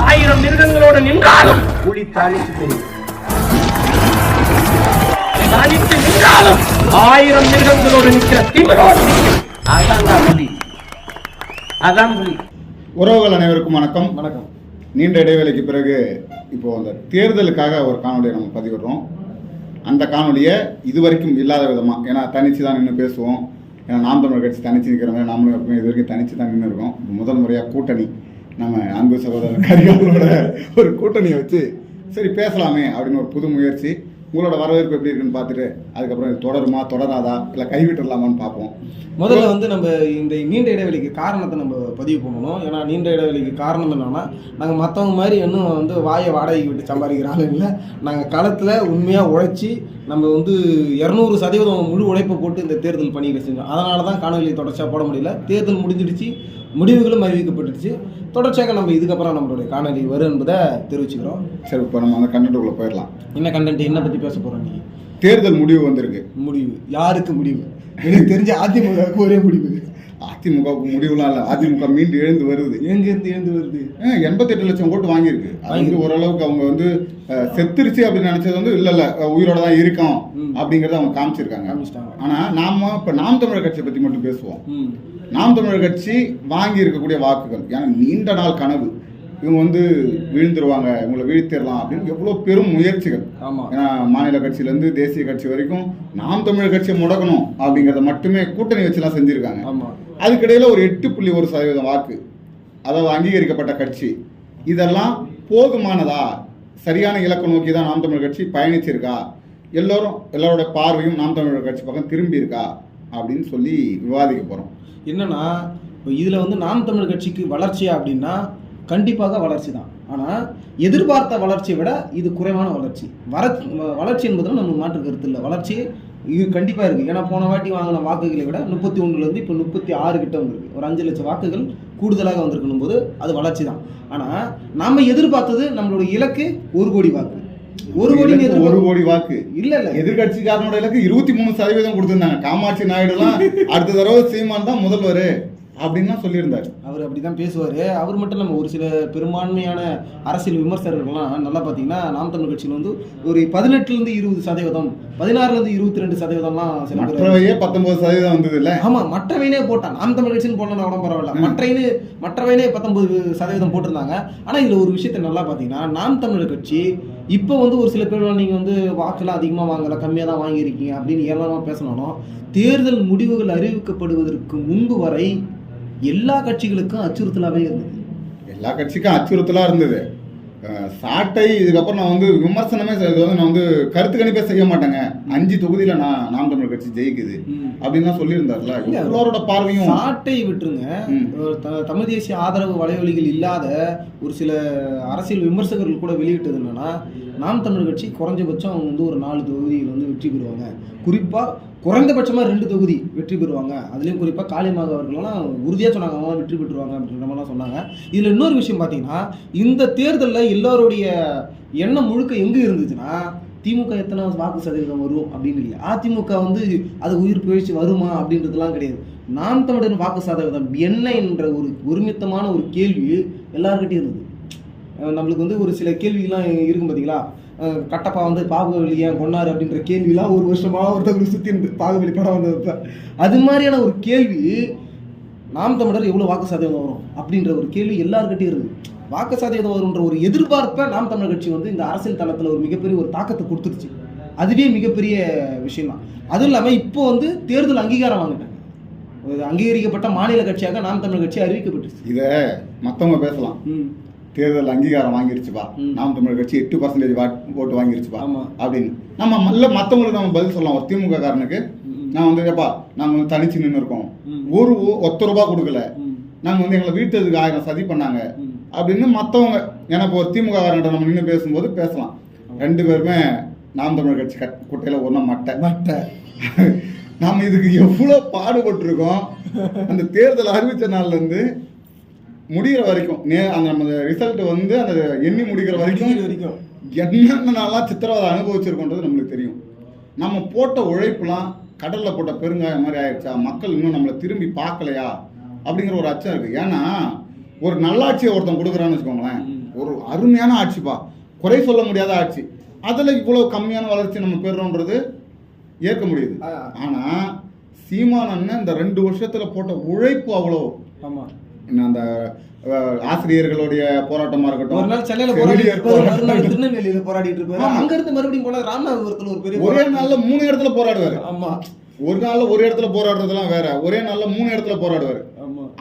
ஆயிரம் மிருகங்களோடு நின்றாலும் புலி தனித்து தெரியும் தனித்து நின்றாலும் ஆயிரம் மிருகங்களோடு நிற்கிற திமிரோடு நிற்கும். அதான்டா புலி. அதான் புலி. உறவுகள் அனைவருக்கும் வணக்கம். வணக்கம். நீண்ட இடைவேளைக்கு பிறகு இப்போ அந்த தேர்தலுக்காக ஒரு காணொலியை நம்ம பதிவிடுறோம். அந்த காணொலியை இதுவரைக்கும் இல்லாத விதமாக ஏன்னா தனிச்சு தான் நின்று பேசுவோம். ஏன்னா நாம் தமிழர் கட்சி தனிச்சு நிற்கிறவங்க நாமளும் எப்பவுமே இது வரைக்கும் தனிச்சு தான் நின்று இருக்கோம் முதல் முறையாக கூட்டணி. நம்ம அன்பு சகோதரர் கரிகாலோட ஒரு கூட்டணியை வச்சு சரி பேசலாமே அப்படின்னு ஒரு புது முயற்சி. உங்களோட வரவேற்பு எப்படி இருக்குன்னு பார்த்துட்டு அதுக்கப்புறம் இது தொடருமா தொடராதா இல்லை கைவிட்டுடலாமான்னு பார்ப்போம். முதல்ல வந்து நம்ம இந்த நீண்ட இடைவெளிக்கு காரணத்தை நம்ம பதிவு பண்ணணும். ஏன்னா நீண்ட இடைவெளிக்கு காரணம் என்னன்னா நாங்கள் மற்றவங்க மாதிரி இன்னும் வந்து வாயை வாடகைக்கு விட்டு சம்பாதிக்கிறாங்க இல்லை. நாங்கள் களத்தில் உண்மையாக உழைச்சி நம்ம வந்து இரநூறு சதவீதம் முழு உழைப்பை போட்டு இந்த தேர்தல் பணிகளை செஞ்சோம். அதனால தான் காணொலி தொடர்ச்சியாக போட முடியல. தேர்தல் முடிஞ்சிடுச்சு முடிவுகளும் அறிவிக்கப்பட்டுடுச்சு. தொடர்ச்சியாக நம்ம இதுக்கப்புறம் நம்மளுடைய காணொலி வரும் என்பதை தெரிவிச்சுக்கிறோம். சரி இப்போ நம்ம அந்த கண்டென்ட்டுக்குள்ளே போயிடலாம். என்ன கண்டென்ட் என்ன பற்றி பேச போகிறோம் நீ தேர்தல் முடிவு வந்திருக்கு. முடிவு. யாருக்கு முடிவு? எனக்கு தெரிஞ்ச அதிமுகவுக்கு ஒரே முடிவு. அதிமுகவுக்கு முடிவுலாம் இல்லை. அதிமுக மீண்டு எழுந்து வருது. எங்கேருந்து எழுந்து வருது? எண்பத்தி எட்டு லட்சம் ஓட்டு வாங்கியிருக்கு. அது வந்து ஓரளவுக்கு அவங்க வந்து செத்துருச்சு அப்படின்னு நினைச்சது வந்து இல்ல இல்ல உயிரோட தான் இருக்கோம். அப்படிங்கறத அவங்க காமிச்சிருக்காங்க. காமிச்சிட்டாங்க. ஆனா நாம இப்ப நாம் தமிழர் கட்சியை பத்தி மட்டும் பேசுவோம். நாம் தமிழர் கட்சி வாங்கி இருக்கக்கூடிய வாக்குகள். ஏன்னா நீண்ட நாள் கனவு. இவங்க வந்து வீழ்ந்துருவாங்க இவங்களை வீழ்த்திடலாம் அப்படின்னு எவ்வளவு பெரும் முயற்சிகள். ஆமாம் ஏன்னா மாநில கட்சியிலேருந்து தேசிய கட்சி வரைக்கும் நாம் தமிழர் கட்சியை முடக்கணும் அப்படிங்கிறத மட்டுமே கூட்டணி வச்சுலாம் செஞ்சிருக்காங்க. ஆமாம் அதுக்கிடையில் ஒரு எட்டு புள்ளி ஒரு சதவீதம் வாக்கு அதாவது அங்கீகரிக்கப்பட்ட கட்சி. இதெல்லாம் போதுமானதா? சரியான இலக்கு நோக்கி தான் நாம் தமிழர் கட்சி பயணிச்சிருக்கா? எல்லோரும் எல்லாரோட பார்வையும் நாம் தமிழர் கட்சி பக்கம் திரும்பி இருக்கா? அப்படின்னு சொல்லி விவாதிக்க போகிறோம் என்னென்னா இப்போ இதில் வந்து நாம் தமிழ் கட்சிக்கு வளர்ச்சியா அப்படின்னா கண்டிப்பாக வளர்ச்சி தான். ஆனால் எதிர்பார்த்த வளர்ச்சியை விட இது குறைவான வளர்ச்சி. வர வளர்ச்சி என்பதில் நம்ம மாற்று கருத்து இல்லை. வளர்ச்சி இது கண்டிப்பாக இருக்குது ஏன்னா போன வாட்டி வாங்கின வாக்குகளை விட முப்பத்தி ஒன்றுலேருந்து இப்போ முப்பத்தி ஆறு கிட்ட வந்திருக்கு. ஒரு அஞ்சு லட்சம் வாக்குகள் கூடுதலாக வந்திருக்கணும் போது அது வளர்ச்சி தான். ஆனால் நம்ம எதிர்பார்த்தது நம்மளுடைய இலக்கு ஒரு கோடி வாக்கு. ஒரு கோடி ஒரு கோடி வாக்கு. இல்லை இல்லை. எதிர்கட்சிக்காரனோட இலக்கு இருபத்தி மூணு சதவீதம் கொடுத்திருந்தாங்க. காமாட்சி நாயுடுலாம் அடுத்த தடவை சீமான் தான் முதல்வர் அப்படின்லாம் சொல்லியிருந்தாரு. அவர் அப்படி தான் பேசுவார். அவர் மட்டும் நம்ம ஒரு சில பெரும்பான்மையான அரசியல் விமர்சகர்கள்லாம் நல்லா பார்த்தீங்கன்னா நாம் தமிழ் கட்சியில் வந்து ஒரு பதினெட்டுலேருந்து இருபது சதவீதம் பதினாறுலேருந்து இருபத்தி ரெண்டு சதவீதம்லாம் சில மற்றவையே பத்தொன்பது சதவீதம் வந்தது இல்ல ஆமாம் மற்றவைனே போட்டான். நாம் தமிழ் கட்சின்னு போடலாம் கூட பரவாயில்ல. ம். மற்றைனு மற்றவைனே பத்தொன்பது சதவீதம் போட்டிருந்தாங்க. ஆனால் இதில் ஒரு விஷயத்தை நல்லா பார்த்தீங்கன்னா நாம் தமிழர் கட்சி இப்போ வந்து ஒரு சில பேர் நீங்கள் வந்து வாக்கெல்லாம் அதிகமாக வாங்கலை கம்மியாக தான் வாங்கியிருக்கீங்க அப்படின்னு ஏளனமாக பேசினாலும் தேர்தல் முடிவுகள் அறிவிக்கப்படுவதற்கு முன்பு வரை எல்லா கட்சிகளுக்கும் அச்சுறுத்தலாகவே இருந்தது. எல்லா கட்சிக்கும் அச்சுறுத்தலாக இருந்தது. சாட்டை இதுக்கப்புறம் நான் வந்து விமர்சனமே இது வந்து நான் வந்து கருத்து கணிப்பே செய்ய மாட்டேங்க. அஞ்சு தொகுதியில நான் நாம் தமிழர் கட்சி ஜெயிக்குது. அப்படின்னு தான் சொல்லியிருந்தாருல. எல்லாரோட பார்வையும் சாட்டை விட்டுருங்க. தமிழ் தேசிய ஆதரவு வலைவலிகள் இல்லாத ஒரு சில அரசியல் விமர்சகர்கள் கூட வெளியிட்டது என்னன்னா நாம் தமிழர் கட்சி குறைஞ்சபட்சம் அவங்க வந்து ஒரு நாலு தொகுதியில் வந்து வெற்றி பெறுவாங்க. குறிப்பாக குறைந்தபட்சமாக ரெண்டு தொகுதி வெற்றி பெறுவாங்க. அதுலேயும் குறிப்பாக காளிமாக அவர்கள்லாம் உறுதியாக சொன்னாங்க அவங்க வெற்றி பெற்றுவாங்க அப்படின்ற மாதிரிலாம் சொன்னாங்க. இதில் இன்னொரு விஷயம் பார்த்தீங்கன்னா இந்த தேர்தலில் எல்லோருடைய எண்ணம் முழுக்க எங்கே இருந்துச்சுன்னா திமுக எத்தனை வாக்கு சதவீதம் வரும் அப்படின்னு இல்லை அதிமுக வந்து அது உயிர் பிழைச்சி வருமா அப்படின்றதுலாம் கிடையாது. நாம் தமிழர் வாக்கு சதவீதம் என்ன என்ற ஒரு ஒருமித்தமான ஒரு கேள்வி எல்லாருக்கிட்டையும் இருந்தது. நம்மளுக்கு வந்து ஒரு சில கேள்விகள்லாம் இருக்கும் பார்த்தீங்களா கட்டப்பா வந்து பாகுபலி ஏன் கொண்டாரு அப்படின்ற கேள்விலாம் ஒரு வருஷமா ஒருத்தவங்களுக்கு சுற்றி இருந்து பாகுபலி படம் வந்தது அது மாதிரியான ஒரு கேள்வி நாம் தமிழர் எவ்வளோ வாக்கு சதவீதம் வரும் அப்படின்ற ஒரு கேள்வி எல்லாருக்கிட்டையும் இருக்குது வாக்கு சதவீதம் வரும்ன்ற ஒரு எதிர்பார்ப்பை நாம் தமிழர் கட்சி வந்து இந்த அரசியல் தளத்தில் ஒரு மிகப்பெரிய ஒரு தாக்கத்தை கொடுத்துருச்சு அதுவே மிகப்பெரிய விஷயம் தான் அதுவும் இல்லாமல் இப்போ வந்து தேர்தல் அங்கீகாரம் வாங்கிட்டாங்க. அங்கீகரிக்கப்பட்ட மாநில கட்சியாக நாம் தமிழர் கட்சி அறிவிக்கப்பட்டுச்சு. இத மத்தவங்க பேசலாம். தேர்தல் அங்கீகாரம் வாங்கிருச்சுப்பா. நாம் தமிழர் கட்சி எட்டு பர்சன்டேஜ் ஓட்டு வாங்கிருச்சுப்பா. அப்படின்னு. நம்ம மல்ல மத்தவங்களுக்கு நம்ம பதில் சொல்லலாம். ஒரு திமுக காரனுக்கு. நான் வந்து ஏப்பா நாங்க வந்து தனிச்சு நின்று இருக்கோம். ஒரு ஒத்த ரூபா கொடுக்கல. ம். நாங்க வந்து எங்களை வீட்டுக்கு ஆயிரம் சதி பண்ணாங்க. அப்படின்னு மற்றவங்க ஏன்னா இப்போ ஒரு திமுக காரங்கிட்ட நம்ம நின்று பேசும்போது பேசலாம். ரெண்டு பேருமே நாம் தமிழர் கட்சி கட் குட்டையில் ஒன்றா மட்டை. மட்டை. நாம இதுக்கு எவ்வளோ பாடுபட்டிருக்கோம். அந்த தேர்தல் அறிவிச்ச நாள்ல இருந்து முடிகிற வரைக்கும். நே அந்த நம்ம ரிசல்ட் வந்து அந்த எண்ணி முடிக்கிற வரைக்கும் வரைக்கும். என்னென்ன நாளாக சித்திரவதை அனுபவிச்சிருக்கோன்றது நம்மளுக்கு தெரியும். நம்ம போட்ட உழைப்புலாம் கடல்ல போட்ட பெருங்காயம் மாதிரி ஆயிடுச்சா? மக்கள் இன்னும் நம்மளை திரும்பி பார்க்கலையா? அப்படிங்கிற ஒரு அச்சம் இருக்கு. ஏன்னா ஒரு நல்லாட்சியை ஒருத்தன் கொடுக்குறான்னு வச்சுக்கோங்களேன். ஒரு அருமையான ஆட்சிப்பா குறை சொல்ல முடியாத ஆட்சி. அதில் இவ்வளோ கம்மியான வளர்ச்சி நம்ம பெறுறோன்றது ஏற்க முடியுது. ஆ. ஆனா சீமான் அண்ணன் இந்த ரெண்டு வருஷத்துல போட்ட உழைப்பு அவ்வளோ. ஆமா. இன்னும் அந்த ஆசிரியர்களுடைய போராட்டமா இருக்கட்டும் ஒரு நாள் சென்னையில போராடி திருநெல்வேலியில போராடிட்டு இருப்பாரு. அங்க இருந்து மறுபடியும் போனா ராமநாதபுரத்துல ஒரு பெரிய ஒரே. நாள்ல மூணு இடத்துல போராடுவாரு. ஆமா. ஒரு நாள்ல ஒரு இடத்துல போராடுறதெல்லாம் வேற. ஒரே நாள்ல மூணு இடத்துல போராடுவாரு.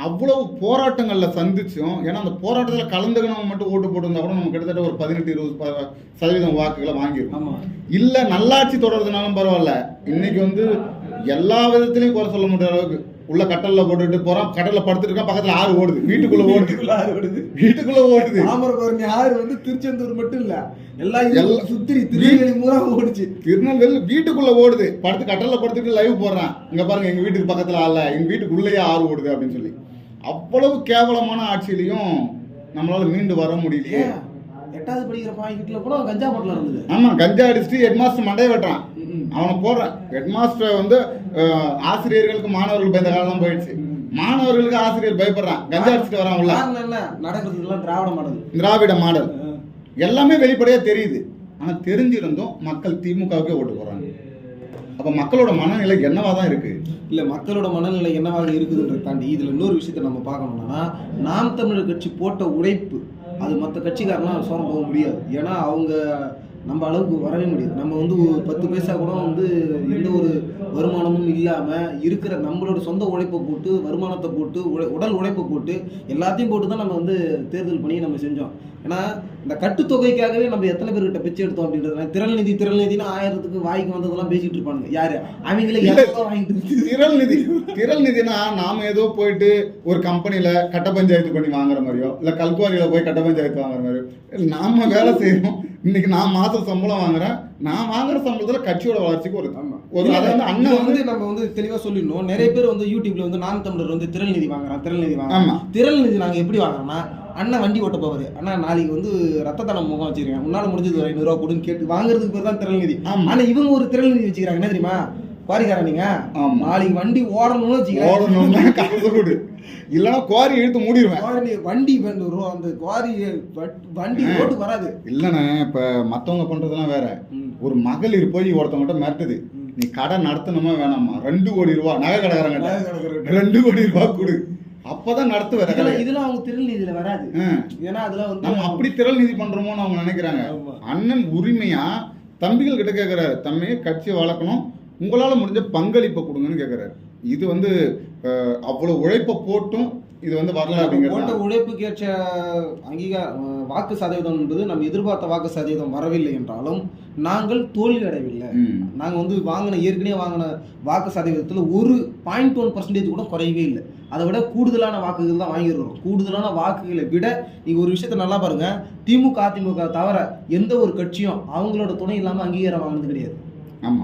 அவ்வளவு போராட்டங்கள்ல சந்திச்சும் ஏன்னா அந்த போராட்டத்துல கலந்துக்கணும் மட்டும் ஓட்டு போட்டிருந்தா கூட நம்ம கிட்டத்தட்ட ஒரு பதினெட்டு இருபது சதவீதம் வாக்குகளை ஆமா. இல்ல நல்லாட்சி தொடர்றதுனாலும் பரவாயில்ல. இன்னைக்கு வந்து எல்லா விதத்திலையும் குறை சொல்ல முடியாத அளவுக்கு உள்ள கட்டல்ல போட்டுட்டு போறான். கடல்ல படுத்துட்டு இருக்கான். பக்கத்துல ஆறு ஓடுது. வீட்டுக்குள்ள ஓடுது. ஆறு வருது வீட்டுக்குள்ள ஓடுது. தாமிரபரணி ஆறு வந்து திருச்செந்தூர் மட்டும் இல்ல. எல்லா எல்லா- ஊரும் சுத்தி திருநெல்வேலி மூலா ஓடுச்சு. திருநெல்வேலி வீட்டுக்குள்ள ஓடுது. படுத்து கட்டல்ல படுத்துட்டு லைவ் போடுறான். இங்க பாருங்க எங்க வீட்டுக்கு பக்கத்துல ஆள. எங்க வீட்டுக்குள்ளேயே ஆறு ஓடுது அப்படின்னு சொல்லி. அவ்வளவு கேவலமான ஆட்சியிலையும் நம்மளால மீண்டு வர முடியலையே? எட்டாவது படிக்கிற பையன் வீட்டுல கூட கஞ்சா பாட்டில் இருந்தது. ஆமா கஞ்சா அடிச்சுட்டு ஹெட் மாஸ்டர் மண்டைய வெட்டுறான். அவனை போடுறான் ஹெட் மாஸ்டர் வந்து ஆசிரியர்களுக்கு மாணவர்கள் பயந்த காலம் போயிடுச்சு மாணவர்களுக்கு ஆசிரியர் பயப்படுறான். கஞ்சா அடிச்சுட்டு வரான் உள்ள காரணம் என்ன நடக்கிறதுலாம் திராவிட மாடல். திராவிட மாடல். எல்லாமே வெளிப்படையா தெரியுது. ஆனா தெரிஞ்சிருந்தும் மக்கள் திமுகவுக்கே ஓட்டு போறாங்க அப்ப மக்களோட மனநிலை என்னவா தான் இருக்கு? இல்ல மக்களோட மனநிலை என்னவாக இருக்குதுன்றதை தாண்டி இதுல இன்னொரு விஷயத்த நம்ம பார்க்கணும்னா நாம் தமிழர் கட்சி போட்ட உழைப்பு அது மற்ற கட்சிக்காரெல்லாம் சோரம் போக முடியாது. ஏன்னா அவங்க நம்ம அளவுக்கு வரவே முடியாது. நம்ம வந்து பத்து பைசா கூட வந்து எந்த ஒரு வருமானமும் இல்லாம இருக்கிற நம்மளோட சொந்த உழைப்பை போட்டு வருமானத்தை போட்டு உடல் உழைப்பை போட்டு எல்லாத்தையும் போட்டு தான் நம்ம வந்து தேர்தல் பணியை நம்ம செஞ்சோம். ஏன்னா இந்த கட்டுத்தொகைக்காகவே நம்ம எத்தனை பேர்கிட்ட பிச்சை எடுத்தோம் அப்படின்றது திரள் நிதி திரள் நிதினு ஆயிரத்துக்கு வாய்க்கு வந்ததெல்லாம் பேசிட்டு இருப்பானுங்க. யாரு? அவங்களே வாங்கிட்டு? திரள் நிதி திரள் நிதினா நாம ஏதோ போயிட்டு ஒரு கம்பெனில கட்ட பஞ்சாயத்து பண்ணி வாங்குற மாதிரியோ இல்ல கல்குவாரியில போய் கட்ட பஞ்சாயத்து வாங்குற மாதிரியோ இல்ல நாம வேலை செய்யறோம் இன்னைக்கு நான் மாசம் சம்பளம் வாங்குறேன். நான் வாங்குற சம்பளத்துல கட்சியோட வளர்ச்சிக்கு ஒரு. ஒரு அதாவது அண்ணன் வந்து நம்ம வந்து தெளிவா சொல்லிடணும். நிறைய பேர் வந்து யூடியூப்ல வந்து நாம் தமிழர் வந்து திரள் நிதி வாங்குறான் திரள் நிதி. வாங்குறான். திரள் நிதி நாங்க எப்படி வாங்குறோம்னா அண்ணன் வண்டி ஓட்ட போவாரு. அண்ணா நாளைக்கு வந்து ரத்த தானம் முகம் வச்சிருக்கேன். உன்னால முடிஞ்சது ஒரு ஐநூறு ரூபா கொடுன்னு கேட்டு வாங்குறதுக்கு பேர் தான் திரள் நிதி. ஆமா. ஆனா இவங்க ஒரு திரள் நிதி வச்சுக்கிறாங்க. என்ன தெரியுமா? குவாரிக்காரன் நீங்க. நாளைக்கு வண்டி ஓடணும்னு ஓடணும்னா காசு கொடு இல்லைன்னா குவாரி இழுத்து மூடிடுவேன் வண்டி ரோ- அந்த குவாரி வண்டி ரோட்டு வராது இல்லண்ணே இப்ப மத்தவங்க பண்றதெல்லாம் வேற. ஒரு மகளிர் போய் ஒருத்தவங்கிட்ட மிரட்டுது. நீ கடை நடத்தணுமா வேணாமா ரெண்டு கோடி ரூபா நகை கடைக்காரங்கிட்ட. ரெண்டு கோடி ரூபா கொடு அப்பதான் இதெல்லாம் கடையை. இதெல்லாம் அவங்க திரள் நிதியில வராது. ஏன்னா அதெல்லாம் வந்து நம்ம அப்படி திரள் நிதி பண்றோமோன்னு அவங்க நினைக்கிறாங்க. அண்ணன் உரிமையா தம்பிகள் கிட்ட கேட்கிறாரு தம்பி கட்சியை வளர்க்கணும் உங்களால முடிஞ்ச பங்களிப்பை கொடுங்கன்னு கேட்கிறாரு இது வந்து அஹ், அவ்வளவு உழைப்பை போட்டும் இது வந்து வரல போட்ட அப்படிங்கிறது? உழைப்புக்கு ஏற்ற அங்கீகார வாக்கு சதவீதம் என்பது நம்ம எதிர்பார்த்த வாக்கு சதவீதம் வரவில்லை என்றாலும் நாங்கள் தோல்வி அடையவில்லை. நாங்கள் வந்து வாங்கின ஏற்கனவே வாங்கின வாக்கு சதவீதத்தில் ஒரு பாயிண்ட் ஒன் பர்சன்டேஜ் கூட குறையவே இல்லை. அதை விட கூடுதலான வாக்குகள் தான் வாங்கியிருக்கிறோம். கூடுதலான வாக்குகளை விட நீங்கள் ஒரு விஷயத்த நல்லா பாருங்க. திமுக அதிமுக தவிர எந்த ஒரு கட்சியும் அவங்களோட துணை இல்லாமல் அங்கீகாரம் வாங்கினது கிடையாது.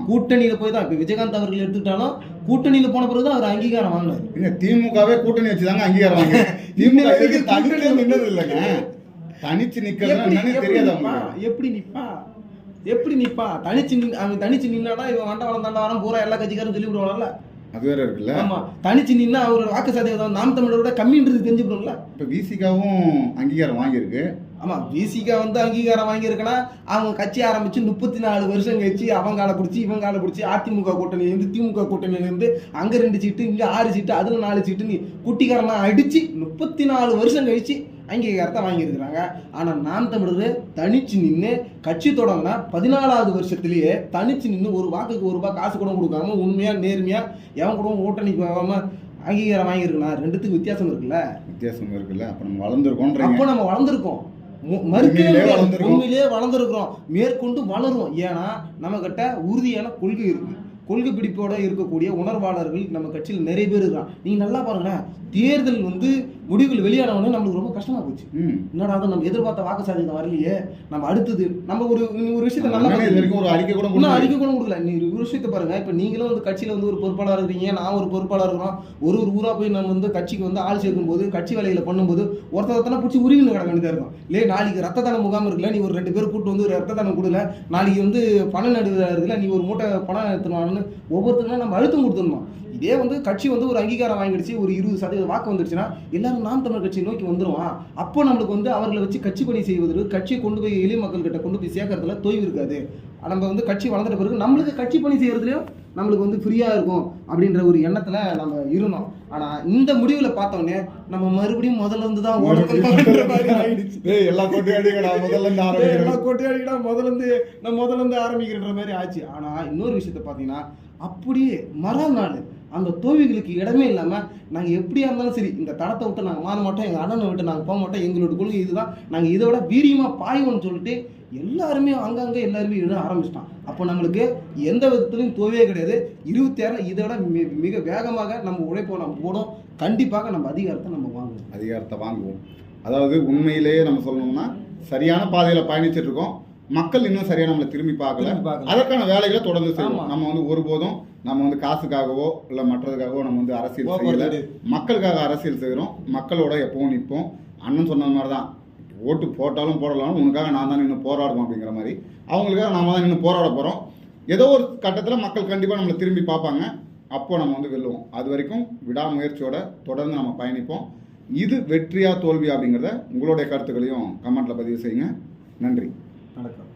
கூட்டணியில போய் தான் இப்போ விஜயகாந்த் அவர்கள் எடுத்துக்கிட்டாலும் கூட்டணியில போன பிறகு தான் அவர் அங்கீகாரம் வாங்கினார் ஏங்க, திமுகவே கூட்டணி வச்சுதாங்க அங்கீகாரம் வாங்க திமுக தனிச்சு நின்னது இல்லைங்க? தனிச்சு எப்படி என்னன்னு எப்படி தெரியாது நிப்பா? எப்படி நிப்பா? எப்படி நிப்பா? தனிச்சு அவன் தனிச்சு நின்னானா இவன் வண்டவாளம் தண்டவாளம் பூரா எல்லா கட்சிக்காரும் சொல்லி விடுவாங்கல்ல அது வேற இருக்குல்ல? ஆமா. தனிச்சு நின்னா அவர் வாக்கு சதவீதம் நாம் தமிழரோட கம்மின்றது தெரிஞ்சுக்கணும்ல? இப்ப விசிகாவும் அங்கீகாரம் வாங்கியிருக்கு. ஆமா விசிகா வந்து அங்கீகாரம் வாங்கியிருக்கனா அவங்க கட்சி ஆரம்பிச்சு முப்பத்தி நாலு வருஷம் கழிச்சு அவன் காலை பிடிச்சி இவன் காலை பிடிச்சி அதிமுக கூட்டணியில இருந்து திமுக கூட்டணியில இருந்து அங்க ரெண்டு சீட்டு இங்க ஆறு சீட்டு அதுல நாலு சீட்டு நீ குட்டிக்காரனா அடிச்சு முப்பத்தி நாலு வருஷம் கழிச்சு அங்கீகாரத்தை வாங்கியிருக்கிறாங்க. ஆனா நாம் தமிழர் தனிச்சு நின்று கட்சி தொடங்கினா பதினாலாவது வருஷத்திலேயே தனிச்சு நின்று ஒரு வாக்குக்கு ஒரு ரூபாய் காசு கூட கொடுக்காம உண்மையா நேர்மையா எவன் கூட ஓட்டணி போகாம அங்கீகாரம் வாங்கியிருக்கனா ரெண்டுத்துக்கு வித்தியாசம் இருக்குல்ல? வித்தியாசம் இருக்குல்ல. அப்ப நம்ம வளர்ந்துருக்கோன்றீங்க அப்போ நம்ம வளர்ந்துருக்கோம். மறுக்கவே. உண்மையிலேயே வளர்ந்துருக்கிறோம். மேற்கொண்டு வளருவோம். ஏன்னா நம்ம கிட்ட உறுதியான கொள்கை இருக்கு. கொள்கை பிடிப்போட இருக்கக்கூடிய உணர்வாளர்கள் நம்ம கட்சியில் நிறைய பேர் இருக்கான் நீங்க நல்லா பாருங்களேன். தேர்தல் வந்து முடிவுகள் வெளியான உடனே நம்மளுக்கு ரொம்ப கஷ்டமா போச்சு. என்னடா அது நம்ம எதிர்பார்த்த வாக்கு சதவீதம் வரலையே நம்ம அடுத்தது நம்ம ஒரு ஒரு விஷயத்த நல்லா ஒரு அறிக்கை கூட இன்னும். அறிக்கை கூட கொடுக்கல. நீ ஒரு விஷயத்த பாருங்க. இப்ப நீங்களும் வந்து கட்சியில வந்து ஒரு பொறுப்பாளர் இருக்கிறீங்க நான் ஒரு பொறுப்பாளர் இருக்கிறோம். ஒரு ஒரு ஊரா போய் நம்ம வந்து கட்சிக்கு வந்து ஆள் சேர்க்கும் போது கட்சி வேலைகளை பண்ணும்போது ஒருத்தர் ஒருத்தனை பிடிச்சி உரிமை கிடக்க வேண்டியதா இருக்கும். இல்லையே நாளைக்கு ரத்த தான முகாம் இருக்குல்ல நீ ஒரு ரெண்டு பேர் கூட்டு வந்து ஒரு ரத்த தானம் கொடுல நாளைக்கு வந்து பணம் நடுவில் இருக்குல்ல நீ ஒரு மூட்டை பணம் எடுத்துனான்னு ஒவ்வொருத்தருக்கும் நம்ம அழுத்தம் கொடுத்துடணும். இதே வந்து கட்சி வந்து ஒரு அங்கீகாரம் வாங்கிடுச்சு ஒரு இருபது சதவீத வாக்கு வந்துருச்சுன்னா எல்லாரும் நாம் தமிழர் கட்சி நோக்கி வந்துருவான் அப்போ நம்மளுக்கு வந்து அவர்களை வச்சு கட்சி பணி செய்வதற்கு கட்சியை கொண்டு போய் எளிய மக்கள்கிட்ட கொண்டு போய் சேர்க்கறதுல தொய்வு இருக்காது. நம்ம வந்து கட்சி வளர்ந்துட்ட பிறகு நம்மளுக்கு கட்சி பணி செய்யறதுலயும் நம்மளுக்கு வந்து ஃப்ரீயா இருக்கும் அப்படின்ற ஒரு எண்ணத்துல நம்ம இருந்தோம். ஆனா இந்த முடிவுல பார்த்தோன்னே நம்ம மறுபடியும் முதல்ல இருந்து தான் எல்லா கொட்டையாடிகளா முதல்ல இருந்து ஆரம்பிக்கிறேன். எல்லாம் கொட்டையாடிக்கிட்டா முதல்ல இருந்து நான் முதல்ல இருந்து ஆரம்பிக்கிறன்ற மாதிரி ஆச்சு. ஆனா இன்னொரு விஷயத்த பாத்தீங்கன்னா அப்படியே மறுநாள் அந்த தோல்விகளுக்கு இடமே இல்லாம நாங்க எப்படியா இருந்தாலும் சரி இந்த தடத்தை விட்டு நாங்க மாற மாட்டோம் எங்க அண்ணனை விட்டு நாங்க போக மாட்டோம் எங்களோட கொள்கை இதுதான். நாங்க இதை விட வீரியமா பாய்வோம்னு சொல்லிட்டு எல்லாருமே அங்கங்க எல்லாருமே எழுத ஆரம்பிச்சிட்டான். அப்போ நம்மளுக்கு எந்த விதத்துலையும் தோல்வியே கிடையாது. இருபத்தி ஆறுல இதை விட மி- மிக வேகமாக நம்ம உழைப்போம் நம்ம போடும் கண்டிப்பாக நம்ம அதிகாரத்தை நம்ம வாங்குவோம். அதிகாரத்தை வாங்குவோம். அதாவது உண்மையிலேயே நம்ம சொல்லணும்னா சரியான பாதையில பயணிச்சிட்டு இருக்கோம். மக்கள் இன்னும் சரியா நம்மளை திரும்பி பார்க்கல. அதற்கான வேலைகளை தொடர்ந்து செய்வோம். நம்ம வந்து ஒருபோதும் நம்ம வந்து காசுக்காகவோ இல்ல மற்றதுக்காகவோ நம்ம வந்து அரசியல். மக்களுக்காக அரசியல் செய்கிறோம் மக்களோட எப்பவும் நிற்போம். அண்ணன் சொன்னது மாதிரி தான் ஓட்டு போட்டாலும் போடலாம் உனக்காக நான் தான் நின்று போராடுவோம் அப்படிங்கிற மாதிரி. அவங்களுக்காக நாம தான் நின்று போராட போகிறோம் ஏதோ ஒரு கட்டத்தில் மக்கள் கண்டிப்பாக நம்மளை திரும்பி பார்ப்பாங்க. அப்போ நம்ம வந்து வெல்லுவோம். அது வரைக்கும் விடாமுயற்சியோட தொடர்ந்து நம்ம பயணிப்போம். இது வெற்றியா தோல்வியா அப்படிங்கிறத உங்களுடைய கருத்துக்களையும் கமெண்ட்ல பதிவு செய்யுங்க. நன்றி. வணக்கம்.